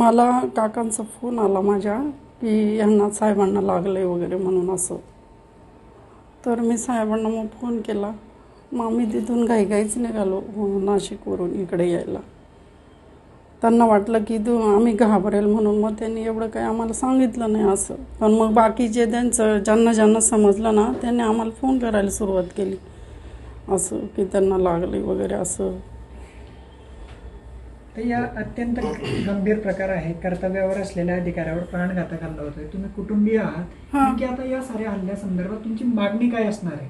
मला काकांचा फोन आला माझ्या की यांना साहेबांना लागलं आहे वगैरे म्हणून असं. तर मी साहेबांना मग फोन केला. मग आम्ही तिथून घाईघाईच निघालो हो, नाशिकवरून इकडे यायला. त्यांना वाटलं की दु आम्ही घाबरेल म्हणून मग त्यांनी एवढं काही आम्हाला सांगितलं नाही असं. पण मग बाकी जे त्यांचं ज्यांना ज्यांना समजलं ना त्यांनी आम्हाला फोन करायला सुरुवात केली. असं की त्यांना लागले वगैरे असं. तर या अत्यंत गंभीर प्रकार आहे कर्तव्यावर असलेल्या अधिकाऱ्यावर प्राणघातक हल्ला होतोय. तुम्ही कुटुंबीय आहात. नेमकी आता या साऱ्या हल्ल्यासंदर्भात तुमची मागणी काय असणार आहे?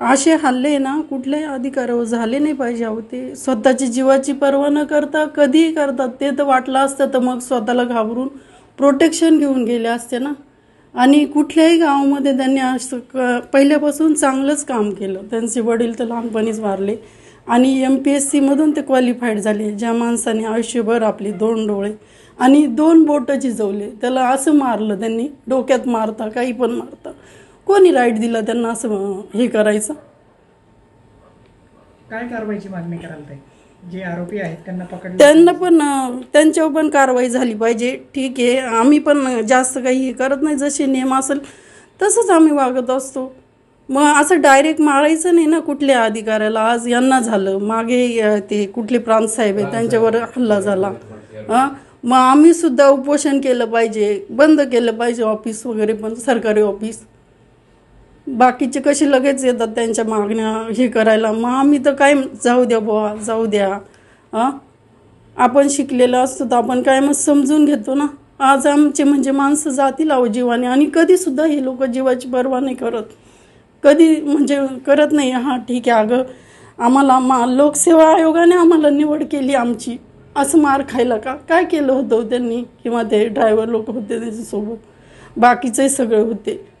असे हल्ले ना कुठल्याही अधिकारावर झाले नाही पाहिजे अहो. ते स्वतःची जीवाची पर्वा न करता कधीही करतात. ते तर वाटलं असतं तर मग स्वतःला घाबरून प्रोटेक्शन घेऊन गेले असते ना. आणि कुठल्याही गावामध्ये त्यांनी असं क पहिल्यापासून चांगलंच काम केलं. त्यांचे वडील तर लहानपणीच वारले. आणि एम पी एस सीमधून ते क्वालिफाईड झाले ज्या माणसाने आयुष्यभर आपली दोन डोळे आणि दोन बोटं झिजवले. त्याला असं मारलं त्यांनी डोक्यात मारता काही पण मारता. कोणी राईट दिला त्यांना असं हे करायचं? काय कारवाईची मागणी ताई जे आरोपी आहेत त्यांना पकडलं त्यांना पण त्यांच्यावर पण कारवाई झाली पाहिजे. ठीक आहे आम्ही पण जास्त काही हे करत नाही. जसे नियम असेल तसंच आम्ही वागत असतो. मग असं डायरेक्ट मारायचं नाही ना कुठल्या अधिकाऱ्याला. आज यांना झालं. मागे ते कुठले प्रांत साहेब आहे त्यांच्यावर हल्ला झाला. हां मग आम्ही सुद्धा उपोषण केलं पाहिजे. बंद केलं पाहिजे ऑफिस वगैरे पण सरकारी ऑफिस बाकीचे कसे लगेच येतात त्यांच्या मागण्या हे करायला. मग आम्ही तर काय जाऊ द्या बुवा जाऊ द्या. हां आपण शिकलेलं असतो तर आपण काय मग समजून घेतो ना. आज आमचे म्हणजे माणसं जातील अहो जीवाने आणि कधीसुद्धा हे लोक जीवाची पर्वा नाही करत. कधी म्हणजे करत नाही. हां ठीक आहे. अगं आम्हाला मा लोकसेवा आयोगाने आम्हाला निवड केली आमची. असं मार खायला का? काय केलं होतं हो त्यांनी? किंवा ते ड्रायव्हर लोक होते त्याच्यासोबत? बाकीचे सगळे होते.